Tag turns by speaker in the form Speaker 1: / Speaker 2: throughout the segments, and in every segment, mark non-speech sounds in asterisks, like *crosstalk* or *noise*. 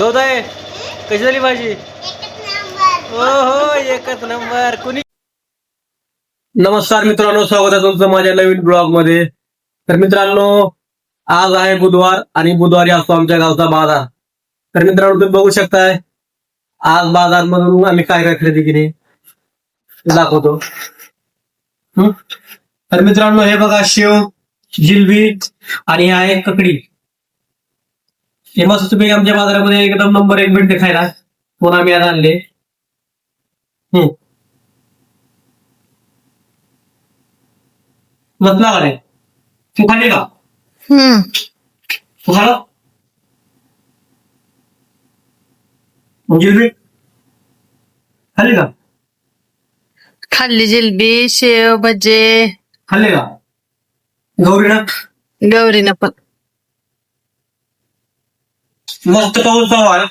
Speaker 1: गौदाय कशी झाली भाजी? हो हो एकच नंबर. कुणी नमस्कार मित्रांनो स्वागत आहे तुमचं माझ्या नवीन ब्लॉगमध्ये तर मित्रांनो आज आहे बुधवार आणि बुधवारी असतो आमच्या गावचा बाजार. तर मित्रांनो तुम्ही बघू शकताय आज बाजार मधून आम्ही काय काय खरेदी केली ते दाखवतो. हं? तर मित्रांनो हे बघा शेव जिलबी आणि हे आहे ककडी. हे मस्त तुम्ही आमच्या बाजारामध्ये एकदम नंबर एक भेटते खायला. म्हणून आम्ही आज आणले. हम्म. रे. तू खाली का? तू खाला जिलबी? खाली का?
Speaker 2: खाल्ली जिलबी शेव भजे.
Speaker 1: खाल्ले का? गौरीना?
Speaker 2: गौरीनं पण.
Speaker 1: मस्त पाऊस आहे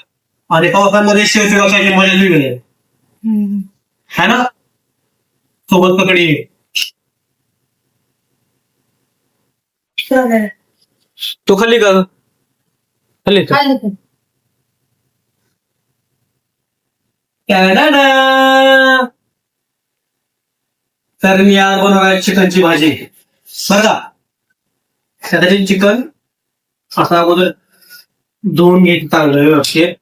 Speaker 1: आणि पावसामध्ये शेवटी मजा वेगळी आहे. है ना? सोबत पकडी. तू खाल्ली का? खाल्ली का? टॅडाडा. तर मी आज बनवणार चिकनची भाजी. बरं का? त्यासाठी चिकन असं अगोदर धुवून घ्यायचं चांगलं व्यवस्थित?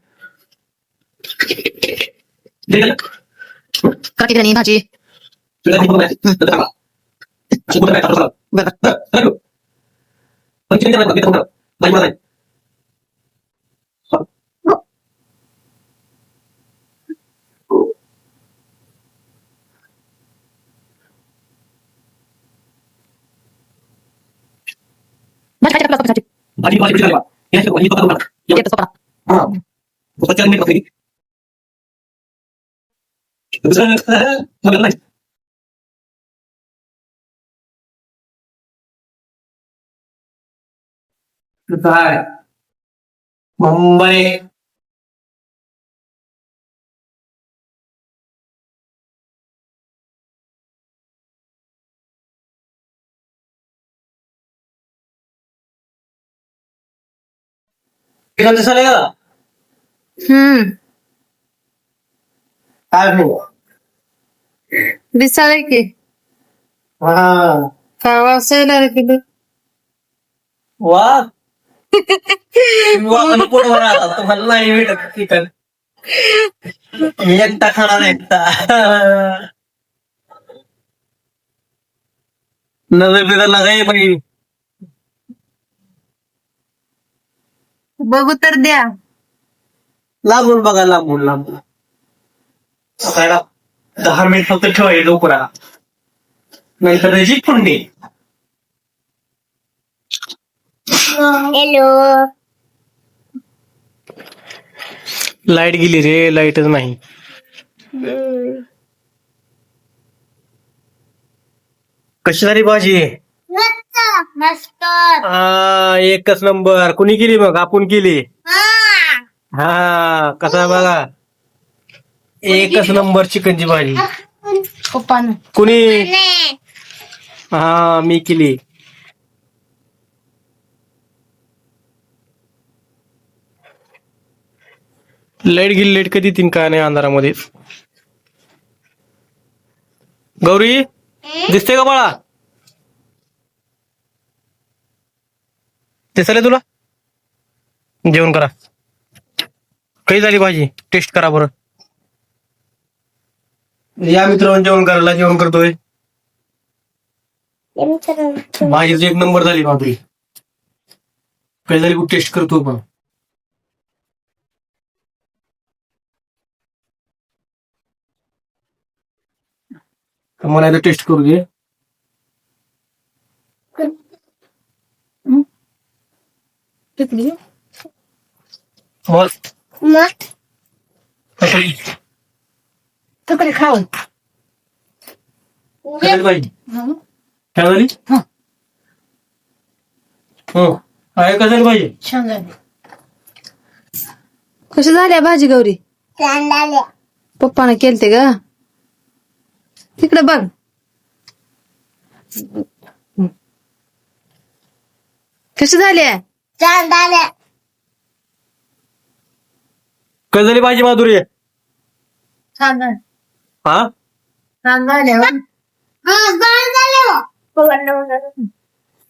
Speaker 2: काठी भाजी
Speaker 1: भाजी.
Speaker 2: भाजी. खायची आपल्याला स्वतःची.
Speaker 1: भाजी भाजी भाजी हे असं भाजी पकडून टाक. एवढं.
Speaker 2: येतं स्वतः.
Speaker 1: हा. स्वतःच्या मीठ पकडी. दुसरं बोलत नाही. काय मुंबई चिकन दिसायला का
Speaker 2: हम्म
Speaker 1: काय हो
Speaker 2: दिसाले की
Speaker 1: हा
Speaker 2: खावा असायला रे किती
Speaker 1: वा वाकण पोटभर आता तुम्हाला नाही भेटत चिकन मी एकटा खाणार एकटा नजर बिजर काही बाई
Speaker 2: बघू तर द्या.
Speaker 1: लांबून बघा लांबून लांबून. खायला दहा मिनिट फक्त ठेवायचे डोकरा नाहीतर त्याची फुंडी
Speaker 3: हॅलो.
Speaker 1: लाइट गेली रे लाईटच नाही. कशी झाली भाजी?
Speaker 3: मस्त मस्त
Speaker 1: हा एकच नंबर. कुणी केली मग? आपण केली. हा. कसा आहे बघा? एकच नंबर चिकनची भाजी.
Speaker 2: पप्पानं.
Speaker 1: कुणी? हा मी केली. लाइट गेली लाइट कधी तीन काय नाही अंधारामध्ये. गौरी दिसते का बाळा? दिसले तुला? जेवण करा. काही झाली भाजी? टेस्ट करा बरं. या मित्रांनो जेवण करायला जेवण करतोय. भाजीच एक नंबर झाली बापरी काही झाली टेस्ट करतो पण. मला टेस्ट करू दे. मस्त
Speaker 3: मग
Speaker 1: कशी
Speaker 2: तुकडे खाऊन
Speaker 1: झाली भाजी काय झाली
Speaker 2: हं.
Speaker 1: हो आहे का झाली भाजी
Speaker 2: छान झाली कशी झाल्या भाजी गौरी पप्पानं केलते ग तिकडे बघ कशी झाली
Speaker 3: चांदाल्या
Speaker 1: कशी झाली भाजी माधुरी.
Speaker 2: झालं
Speaker 1: हा?
Speaker 2: हो.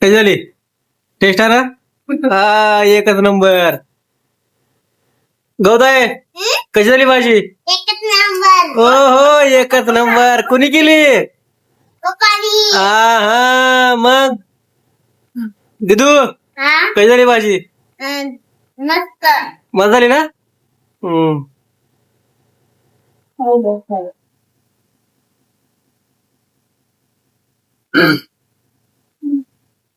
Speaker 1: कशी झाली टेस्ट आहे ना? *laughs* हा एकच नंबर. गौदाय कशी झाली भाजी
Speaker 3: एकच नंबर.
Speaker 1: ओ हो एकच नंबर. कुणी केली? हा हा मग. दिदू
Speaker 3: हा
Speaker 1: कशी झाली भाजी?
Speaker 3: अं, मस्त.
Speaker 1: मजा झाली ना? हम्म.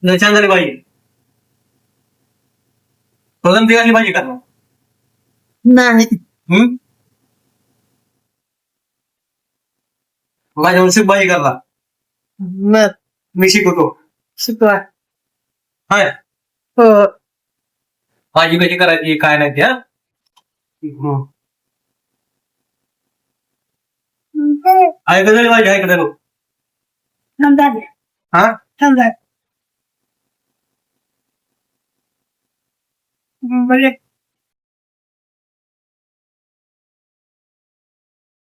Speaker 1: लय छान झाली भाजी. प्रथम तिघांची भाजी का
Speaker 2: नाही.
Speaker 1: हम्म? माझ्या वर्षी भाजी करला
Speaker 2: मग
Speaker 1: मी शिकवतो.
Speaker 2: शिकवा.
Speaker 1: हाय.
Speaker 2: हो
Speaker 1: भाजी कशी करायची? काय नाही ते हा? हम्म. आहे का झाली भाजी का झाली हा?
Speaker 2: म्हणजे